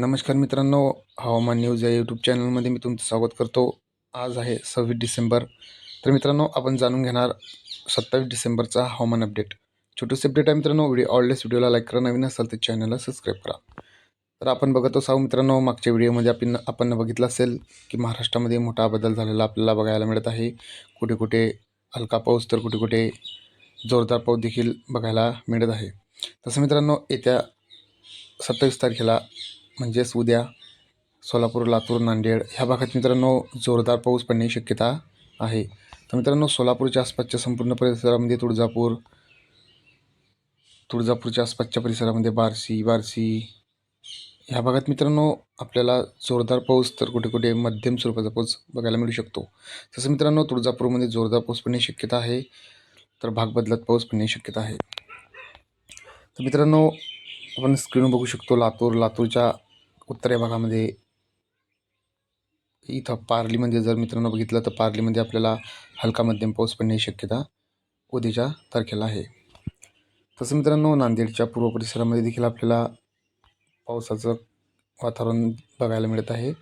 नमस्कार मित्रांनो हवामान न्यूज या यूट्यूब चॅनलमध्ये मी तुमचं स्वागत करतो. आज आहे सव्वीस डिसेंबर. तर मित्रांनो आपण जाणून घेणार सत्तावीस डिसेंबरचा हवामान अपडेट. छोटूसे अपडेट आहे मित्रांनो व्हिडिओ आवडल्यास व्हिडिओला लाईक करा नवीन असाल तर चॅनलला सबस्क्राईब करा. तर आपण बघत आहोत मित्रांनो मागच्या व्हिडिओमध्ये आपण आपण बघितलं असेल की महाराष्ट्रामध्ये मोठा बदल झालेला आपल्याला बघायला मिळत आहे. कुठे कुठे हलका पाऊस तर कुठे कुठे जोरदार पाऊस देखील बघायला मिळत आहे. तसं मित्रांनो येत्या सत्तावीस तारखेला म्हणजेच उद्या सोलापूर लातूर नांदेड ह्या भागात मित्रांनो जोरदार पाऊस पडण्याची शक्यता आहे. तर मित्रांनो सोलापूरच्या आसपासच्या संपूर्ण परिसरामध्ये तुळजापूर तुळजापूरच्या आसपासच्या परिसरामध्ये बार्शी बार्शी ह्या भागात मित्रांनो आपल्याला जोरदार पाऊस तर कुठे कुठे मध्यम स्वरूपाचा पाऊस बघायला मिळू शकतो. तसं मित्रांनो तुळजापूरमध्ये जोरदार पाऊस पडण्याची शक्यता आहे तर भाग बदलत पाऊस पडण्याची शक्यता आहे. तर मित्रांनो आपण स्क्रीन बघू शकतो लातूर लातूरच्या उत्तर या भागामध्ये इथं पार्लीमध्ये जर मित्रांनो बघितलं तर पार्लीमध्ये आपल्याला हलका मध्यम पाऊस पडण्याची शक्यता उद्याच्या तारखेला आहे. तसं मित्रांनो नांदेडच्या पूर्व परिसरामध्ये देखील आपल्याला पावसाचं वातावरण बघायला मिळत आहे.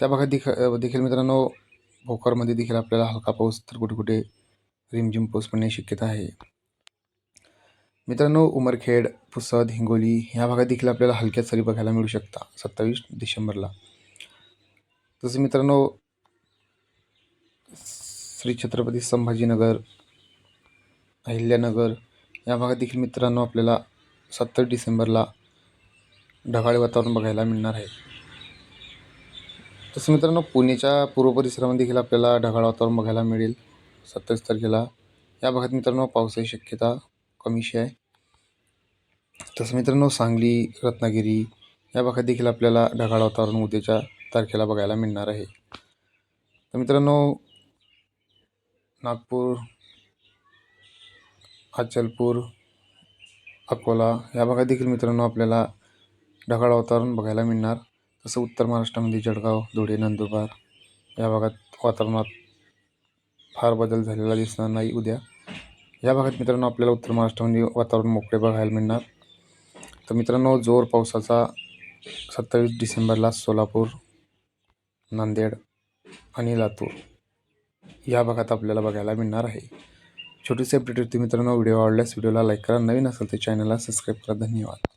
त्या भागात देख देखील मित्रांनो भोकरमध्ये देखील आपल्याला हलका पाऊस तर कुठे कुठे रिमझिम पाऊस पडण्याची शक्यता आहे. मित्रांनो उमरखेड पुसद हिंगोली ह्या भागात देखील आपल्याला हलक्या सरी बघायला मिळू शकता सत्तावीस डिसेंबरला. तसं मित्रांनो श्री छत्रपती संभाजीनगर अहिल्यानगर या भागात देखील मित्रांनो आपल्याला सत्तर डिसेंबरला ढगाळ वातावरण बघायला मिळणार आहे. तसं मित्रांनो पुणेच्या पूर्व परिसरामध्ये देखील आपल्याला ढगाळ वातावरण बघायला मिळेल सत्तावीस तारखेला. या भागात मित्रांनो पावसाची शक्यता कमीशी आहे तसं मित्रांनो सांगली रत्नागिरी या भागात देखील आपल्याला ढगाळ वातावरण उद्याच्या तारखेला बघायला मिळणार आहे. तर मित्रांनो नागपूर अचलपूर अकोला या भागात देखील मित्रांनो आपल्याला ढगाळ वातावरण बघायला मिळणार. तसं उत्तर महाराष्ट्रामध्ये जळगाव धुळे नंदुरबार या भागात वातावरणात फार बदल झालेला दिसणार नाही उद्या. या भागात मित्रांनो आपल्याला उत्तर महाराष्ट्रामध्ये वातावरण मोकळे बघायला मिळणार. तर मित्रांनो जोर पावसाचा सत्तावीस डिसेंबरला सोलापूर नांदेड आणि लातूर या भागात आपल्याला बघायला मिळणार आहे. छोटीशी अपडेट होती मित्रांनो व्हिडिओ आवडल्यास व्हिडिओला लाईक करा. नवीन असेल तर चॅनलला सबस्क्राईब करा. धन्यवाद.